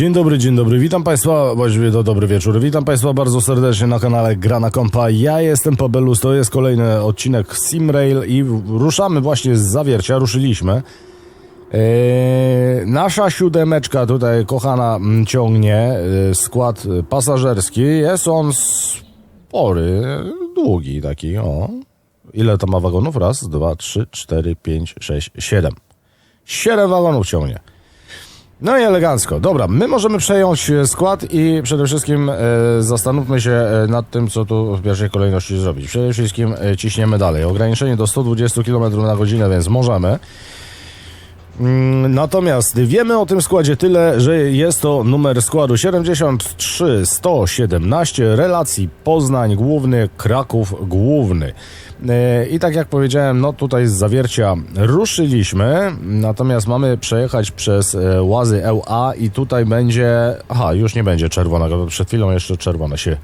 Dzień dobry, dzień dobry. Witam Państwa, właściwie to dobry wieczór. Witam Państwa bardzo serdecznie na kanale Grana Kompa. Ja jestem Pabelus, to jest kolejny odcinek Simrail i ruszamy właśnie z zawiercia, ruszyliśmy. Eee, nasza siódemeczka tutaj, kochana, m, ciągnie e, skład pasażerski. Jest on spory, długi taki, o. Ile to ma wagonów? Raz, dwa, trzy, cztery, pięć, sześć, siedem. Siedem wagonów ciągnie. No i elegancko. Dobra, my możemy przejąć e, skład i przede wszystkim e, zastanówmy się e, nad tym, co tu w pierwszej kolejności zrobić. Przede wszystkim ciśniemy dalej. Ograniczenie do 120 km na godzinę, więc możemy. Mm, Natomiast wiemy o tym składzie tyle, że jest to numer składu 73 117 relacji Poznań główny, Kraków główny. E, I tak jak powiedziałem, no tutaj z zawiercia ruszyliśmy, natomiast mamy przejechać przez e, łazy LA i tutaj będzie, aha, już nie będzie czerwonego, bo przed chwilą jeszcze czerwone się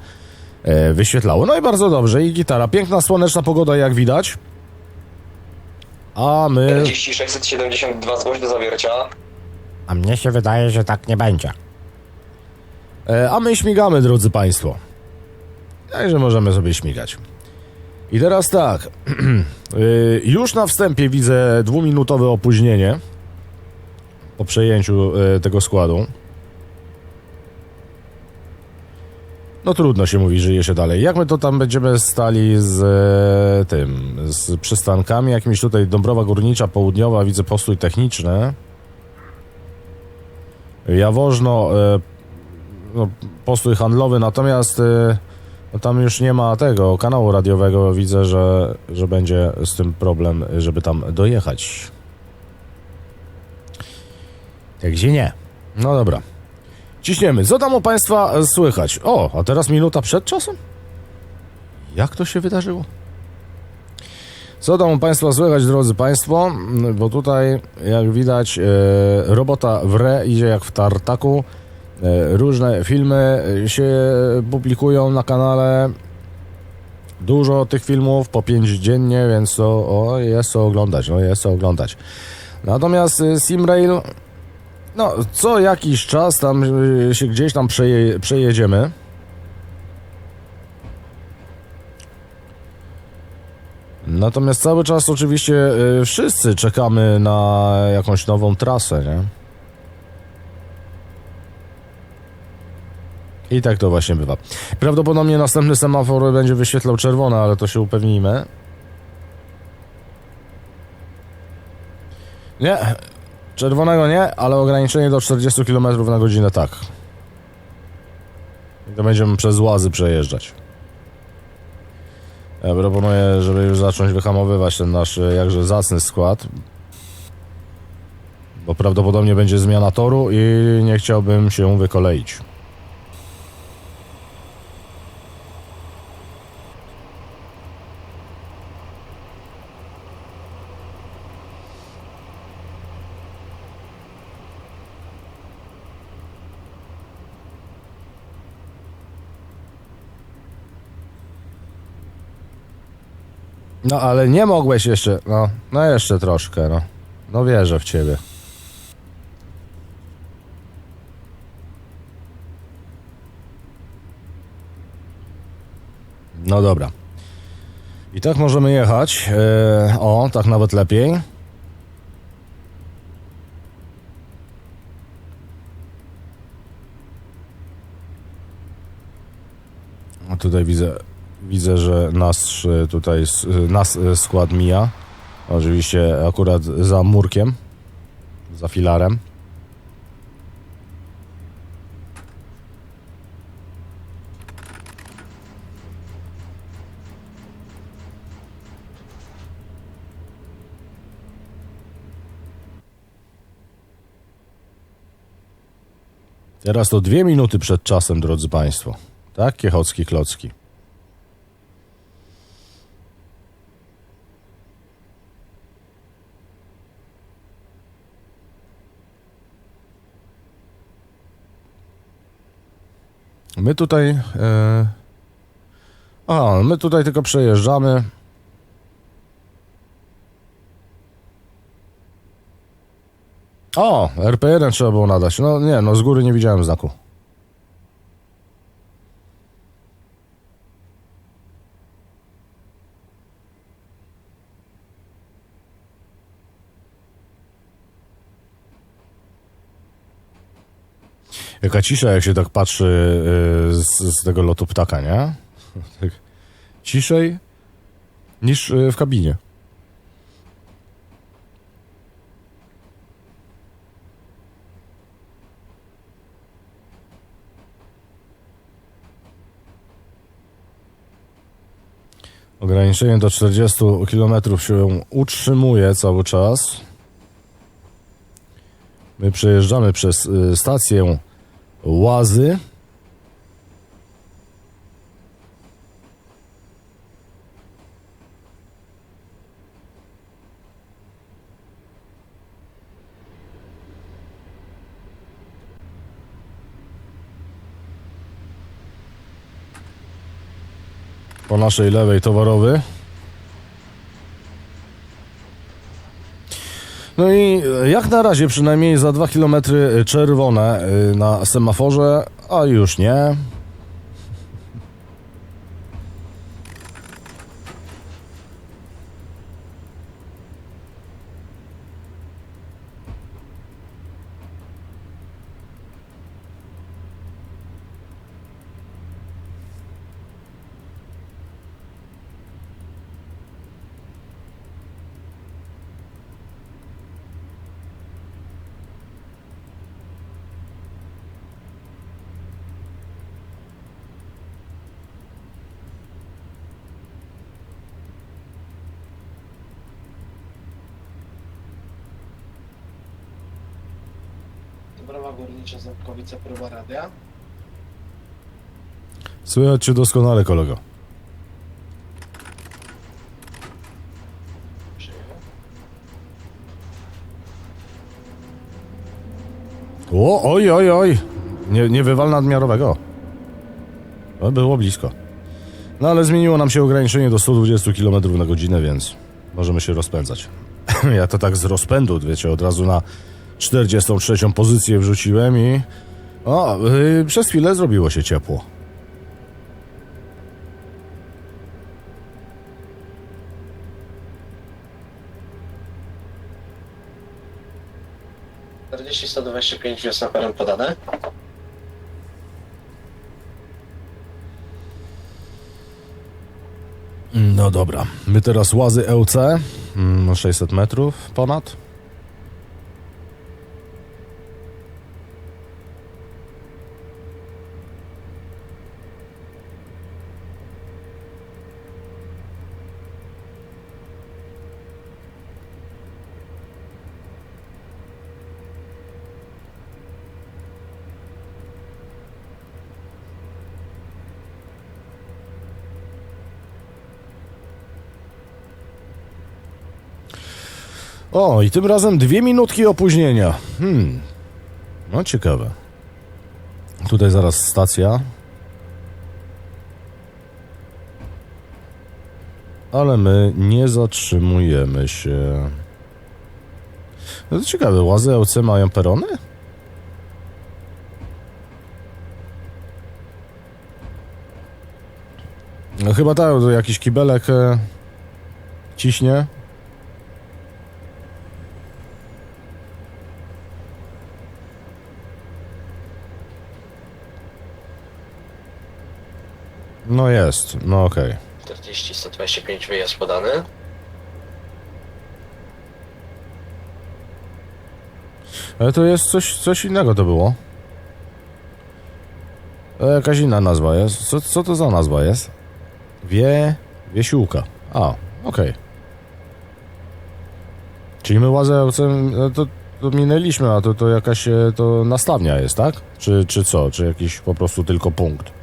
e, wyświetlało. No i bardzo dobrze, i gitara. Piękna słoneczna pogoda, jak widać. A my 40 672 zgłoś do zawiercia. A mnie się wydaje, że tak nie będzie. E, a my śmigamy, drodzy Państwo. Także możemy sobie śmigać. I teraz tak. y, już na wstępie widzę dwuminutowe opóźnienie po przejęciu y, tego składu. No trudno się mówi, żyje się dalej. Jak my to tam będziemy stali z e, tym, z przystankami jakimiś tutaj Dąbrowa Górnicza, Południowa, widzę postój techniczny. Jawożno, e, no, postój handlowy, natomiast e, no, tam już nie ma tego kanału radiowego. Widzę, że, że będzie z tym problem, żeby tam dojechać. Gdzie nie. No dobra. Ciśniemy. Co tam u Państwa słychać? O, a teraz minuta przed czasem? Jak to się wydarzyło? Co tam u Państwa słychać, drodzy Państwo? Bo tutaj, jak widać, e, robota w re idzie jak w tartaku. E, różne filmy się publikują na kanale. Dużo tych filmów, po pięć dziennie, więc to o, jest co oglądać, no jest co oglądać. Natomiast e, Simrail, no co jakiś czas tam e, się gdzieś tam przeje, przejedziemy. Natomiast cały czas oczywiście y, wszyscy czekamy na jakąś nową trasę, nie? I tak to właśnie bywa. Prawdopodobnie następny semafor będzie wyświetlał czerwone, ale to się upewnijmy. Nie, czerwonego nie, ale ograniczenie do 40 km na godzinę tak. I to będziemy przez łazy przejeżdżać. Ja proponuję, żeby już zacząć wyhamowywać ten nasz e, jakże zacny skład. Bo prawdopodobnie będzie zmiana toru i nie chciałbym się wykoleić. No ale nie mogłeś jeszcze, no, no jeszcze troszkę, no. No wierzę w ciebie. No dobra. I tak możemy jechać. E, o, tak nawet lepiej. Tutaj widzę, widzę, że nasz e, tutaj e, nas e, skład mija. Oczywiście akurat za murkiem, za filarem. Teraz to dwie minuty przed czasem, drodzy Państwo. Tak, Kiechocki Klocki. My tutaj. E... A, my tutaj tylko przejeżdżamy. O, RP1 trzeba było nadać. No nie, no z góry nie widziałem znaku. Jaka cisza, jak się tak patrzy yy, z, z tego lotu ptaka, nie? Tak ciszej niż yy, w kabinie. Ograniczenie do 40 km się utrzymuje cały czas. My przejeżdżamy przez y, stację Łazy. Po naszej lewej towarowy. No i jak na razie przynajmniej za 2 km czerwone y, na semaforze, a już nie. Brawa Górnicza Ząbkowice, próba radia. Słychać doskonale, kolego. O, oj, oj, oj. Nie, nie wywal nadmiarowego. To było blisko. No ale zmieniło nam się ograniczenie do 120 km na godzinę, więc możemy się rozpędzać. ja to tak z rozpędu, wiecie, od razu na 43 pozycję wrzuciłem i... O, yy, przez chwilę zrobiło się ciepło. 40 125 jest naperem podane. No dobra, my teraz łazy mm, 600 metrów ponad. O, i tym razem dwie minutki opóźnienia. Hmm. No ciekawe. Tutaj zaraz stacja. Ale my nie zatrzymujemy się. No to ciekawe, łazy LC mają perony? No chyba tak, jakiś kibelek e, ciśnie. No jest, no okej. 40 125 wyjazd podany. Ale to jest coś, coś innego to było. E, jakaś inna nazwa jest. Co, co to za nazwa jest? Wie... Wiesiółka. A, okej. Czyli my łazełcem... no To, to minęliśmy, a to, to jakaś e, to nastawnia jest, tak? Czy, czy co? Czy jakiś po prostu tylko punkt?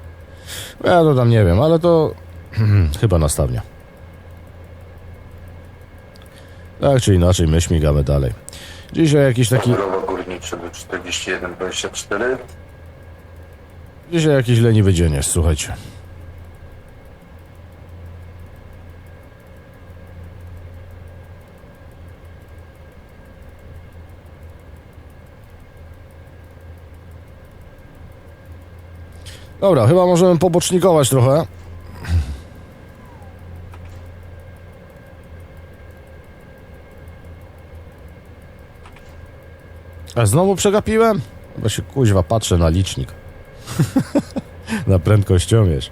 Ja to tam nie wiem, ale to... chyba nastawnia. Tak czy inaczej, my śmigamy dalej. Dzisiaj jakiś taki... Górniczy do 41-24. Dzisiaj jakiś leniwy dzień jest, słuchajcie. Dobra, chyba możemy pobocznikować trochę. A znowu przegapiłem? Bo się kuźwa patrzę na licznik. na prędkościomierz.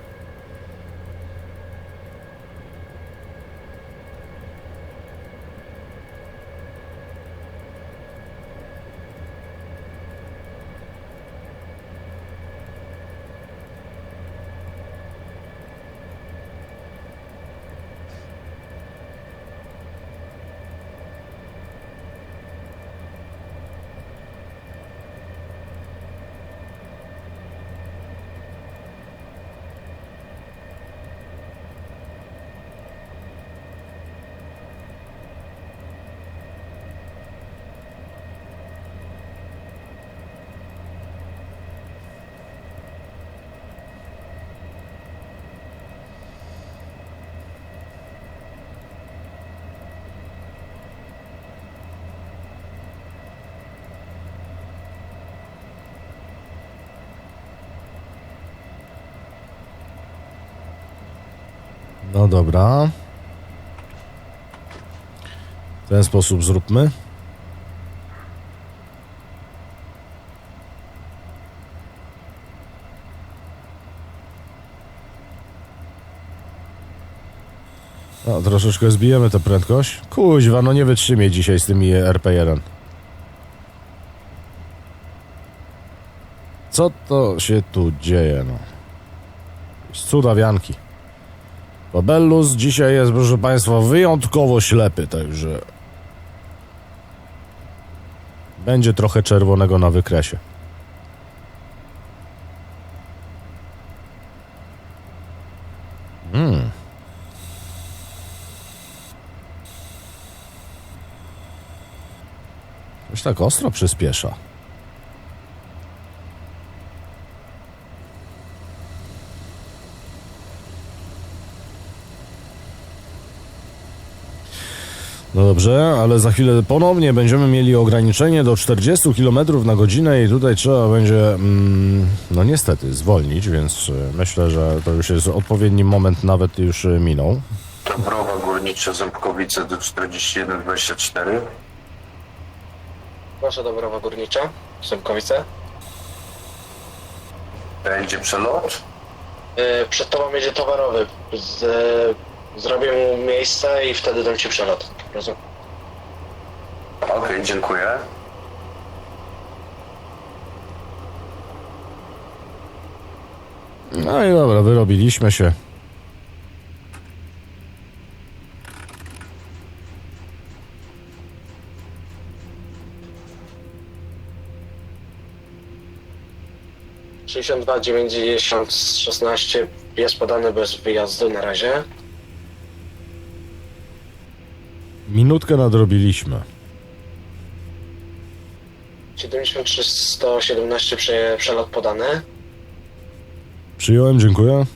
No dobra. W ten sposób zróbmy. No, troszeczkę zbijemy tę prędkość. Kuźwa, no nie wytrzymie dzisiaj z tymi RP1. Co to się tu dzieje, no? Cudawianki. Babellus dzisiaj jest, proszę Państwa, wyjątkowo ślepy, także będzie trochę czerwonego na wykresie. Hmm. Już tak ostro przyspiesza. No dobrze, ale za chwilę ponownie będziemy mieli ograniczenie do 40 km na godzinę i tutaj trzeba będzie, mm, no niestety, zwolnić, więc y, myślę, że to już jest odpowiedni moment, nawet już y, minął. Dąbrowa Górnicza Ząbkowice do 41,24. Wasza Dobrowa Górnicza, Sępkowice. Będzie przelot. Yy, przed tobą jedzie towarowy. Z, zrobię mu miejsce i wtedy dam ci przelot. Rozumiem. Okej, dziękuję. No i dobra, wyrobiliśmy się. Sześćdziesiąt dwa, dziewięćdziesiąt, szesnaście jest podany bez wyjazdu na razie. Minutkę nadrobiliśmy. 73, 117 prze, przelot podany. Przyjąłem, dziękuję.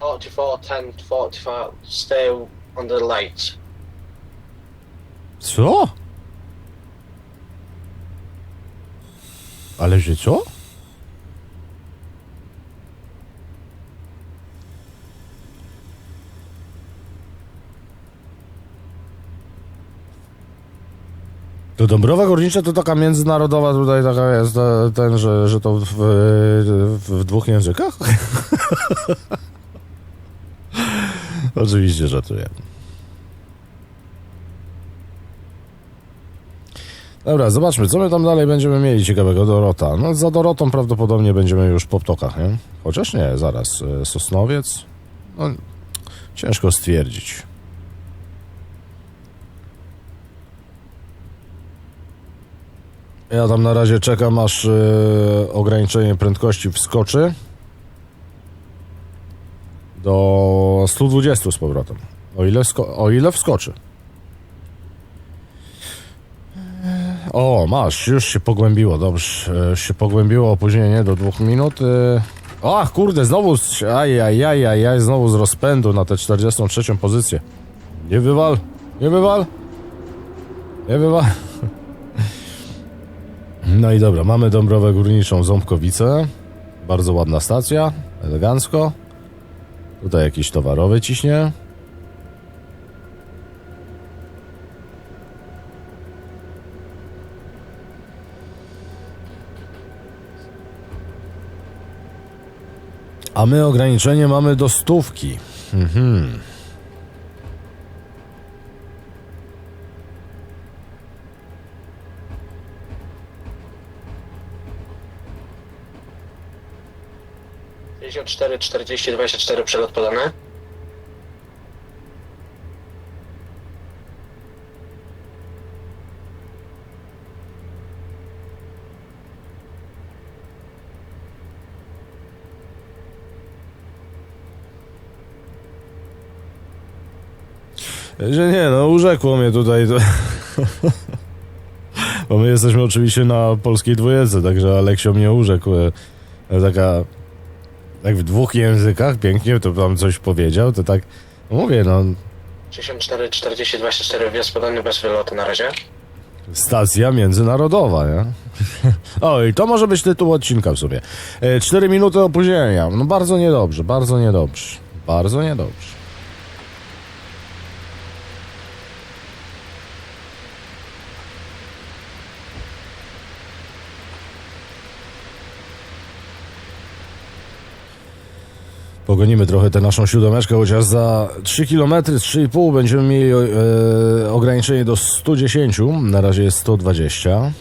Forty-four, ten, forty-five, stay on the light. Co? Ale że co? To Dąbrowa Górnicza to taka międzynarodowa tutaj taka jest e, ten, że, że to w, w, w dwóch językach? Oczywiście żartuję. Dobra, zobaczmy, co my tam dalej będziemy mieli ciekawego. Dorota. No za Dorotą prawdopodobnie będziemy już po ptokach, nie? Chociaż nie, zaraz. e, Sosnowiec? No, ciężko stwierdzić. Ja tam na razie czekam, aż e, ograniczenie prędkości wskoczy do 120 z powrotem. O ile, o ile wskoczy. O, masz, już się pogłębiło, dobrze. Już się pogłębiło opóźnienie do dwóch minut. e. O, kurde, znowu, z- znowu z rozpędu na tę 43 pozycję. Nie wywal, nie wywal, nie wywal. No i dobra, mamy Dąbrowę Górniczą Ząbkowice. Bardzo ładna stacja, elegancko. Tutaj jakiś towarowy ciśnie. A my ograniczenie mamy do stówki. Mhm. Pięćdziesiąt 40, 24 przelot podany. Że nie, no urzekło mnie tutaj. To... Bo my jesteśmy oczywiście na polskiej dwójce, także Aleksio mnie urzekł. e, Taka, tak w dwóch językach, pięknie, to tam coś powiedział, to tak, mówię, no, 64, 40, 24 wjazd podany bez wylotu na razie. stacja międzynarodowa, nie? O, i to może być tytuł odcinka w sobie. E, Cztery minuty opóźnienia, no bardzo niedobrze, bardzo niedobrze, bardzo niedobrze. Pogonimy trochę tę naszą siódemeczkę, chociaż za 3 km, 3,5 będziemy mieli e, ograniczenie do 110, na razie jest 120.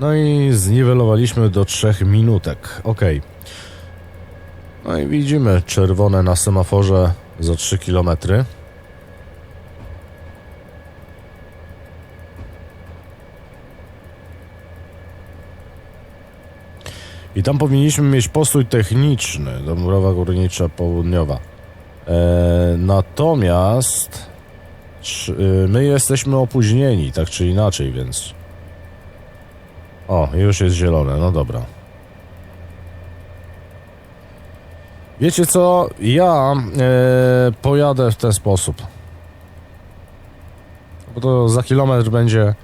No i zniwelowaliśmy do 3 minutek. Ok. No i widzimy czerwone na semaforze za 3 km. I tam powinniśmy mieć postój techniczny, Dąbrowa Górnicza Południowa. E, natomiast y, my jesteśmy opóźnieni, tak czy inaczej, więc... O, już jest zielone, no dobra. Wiecie co? Ja e, pojadę w ten sposób. Bo to za kilometr będzie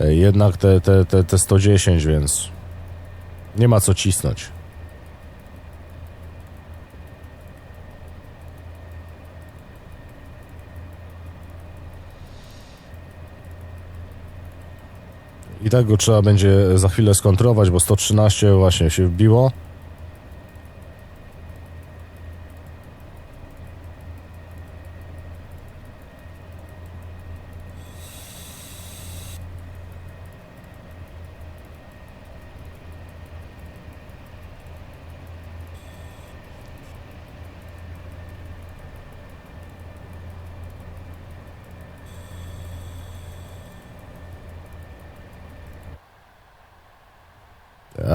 e, jednak te, te, te, te 110, więc nie ma co cisnąć. I tak go trzeba będzie za chwilę skontrować, bo 113 właśnie się wbiło.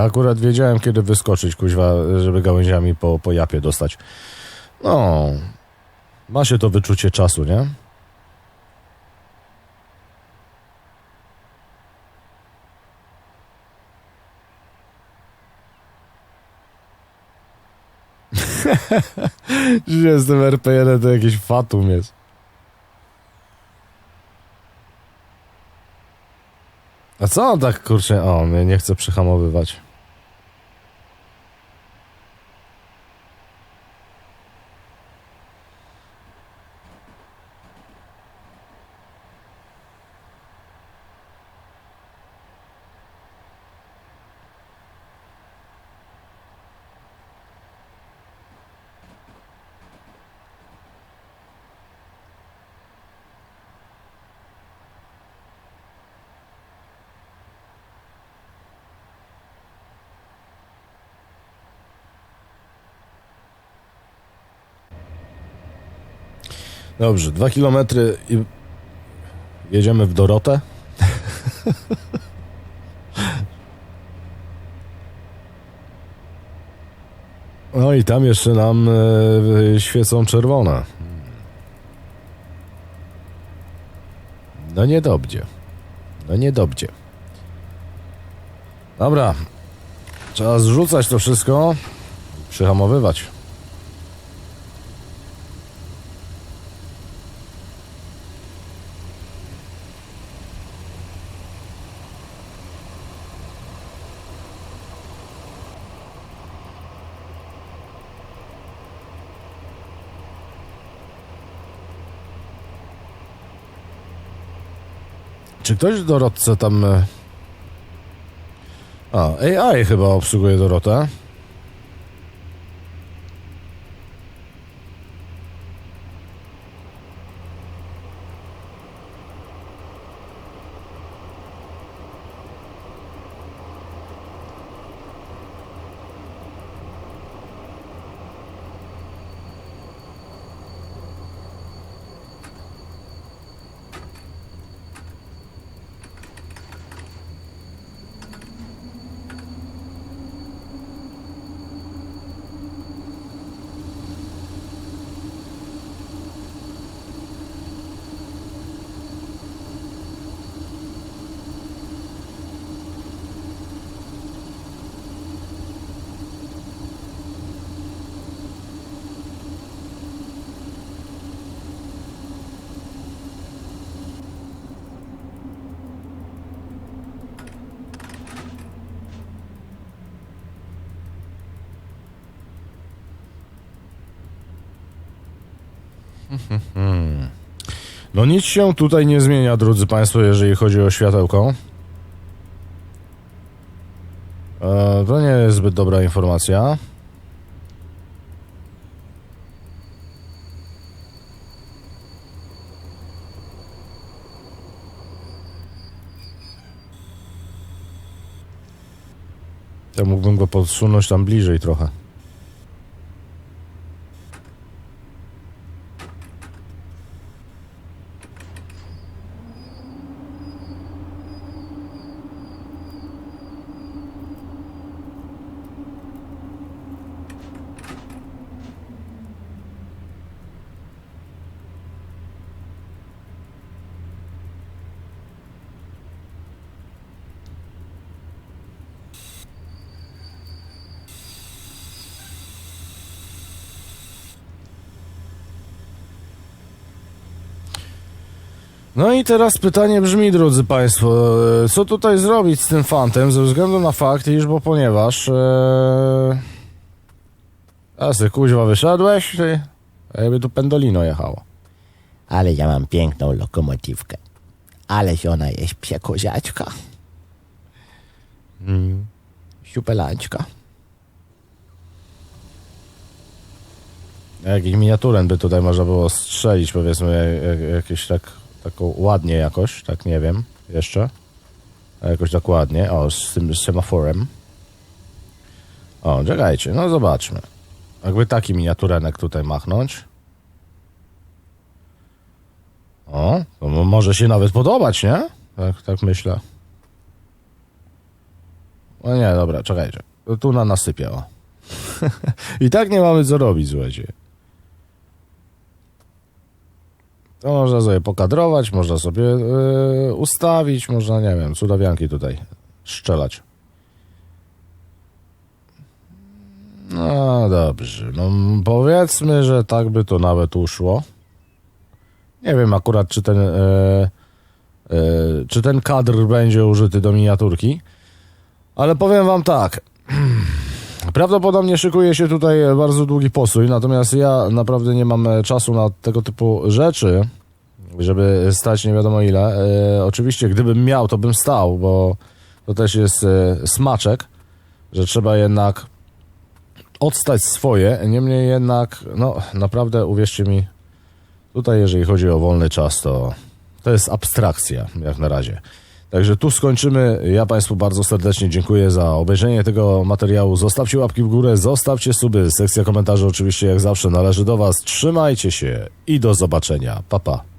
Akurat wiedziałem, kiedy wyskoczyć, kuźwa, żeby gałęziami po, po japie dostać. No, ma się to wyczucie czasu, nie? Że jestem RP1, to jakiś fatum jest. A co tak kurczę? O, mnie nie chce przyhamowywać. Dobrze, dwa kilometry i jedziemy w Dorotę. No i tam jeszcze nam e, świecą czerwone. No niedobrze. No niedobrze. Dobra. Trzeba zrzucać to wszystko. Przyhamowywać. Czy ktoś w Dorotce tam... e, A, AI chyba obsługuje Dorotę. No nic się tutaj nie zmienia, drodzy Państwo, jeżeli chodzi o światełko. E, to nie jest zbyt dobra informacja. Ja mógłbym go podsunąć tam bliżej trochę. No i teraz pytanie brzmi, drodzy Państwo, e, co tutaj zrobić z tym fantem, ze względu na fakt, iż bo ponieważ... E... A ty kuźwa wyszedłeś, ty? A jakby tu pendolino jechało. Ale ja mam piękną lokomotywkę. Aleś ona jest psiekoziaczka. Mm. Siupelańczka. Jakiś miniaturę by tutaj można było strzelić, powiedzmy, jak, jak, jakieś tak, taką ładnie jakoś, tak nie wiem, jeszcze. Jakoś tak ładnie, o, z tym semaforem. O, czekajcie, no zobaczmy. Jakby taki miniaturenek tutaj machnąć. O, to mo- może się nawet podobać, nie? Tak, tak myślę. O nie, dobra, czekajcie. Tu na nasypie, o. I tak nie mamy co robić, słuchajcie. To można sobie pokadrować, można sobie yy, ustawić, można, nie wiem, cudawianki tutaj szczelać. No dobrze, no powiedzmy, że tak by to nawet uszło. Nie wiem akurat, czy ten, e, e, czy ten kadr będzie użyty do miniaturki, ale powiem wam tak. Prawdopodobnie szykuje się tutaj bardzo długi postój, natomiast ja naprawdę nie mam e, czasu na tego typu rzeczy, żeby stać nie wiadomo ile. E, oczywiście, gdybym miał, to bym stał, bo to też jest e, smaczek, że trzeba jednak odstać swoje. Niemniej jednak, no naprawdę uwierzcie mi, tutaj jeżeli chodzi o wolny czas, to to jest abstrakcja jak na razie. Także tu skończymy. Ja Państwu bardzo serdecznie dziękuję za obejrzenie tego materiału. Zostawcie łapki w górę, zostawcie suby. Sekcja komentarzy oczywiście jak zawsze należy do Was. Trzymajcie się i do zobaczenia. Pa, pa.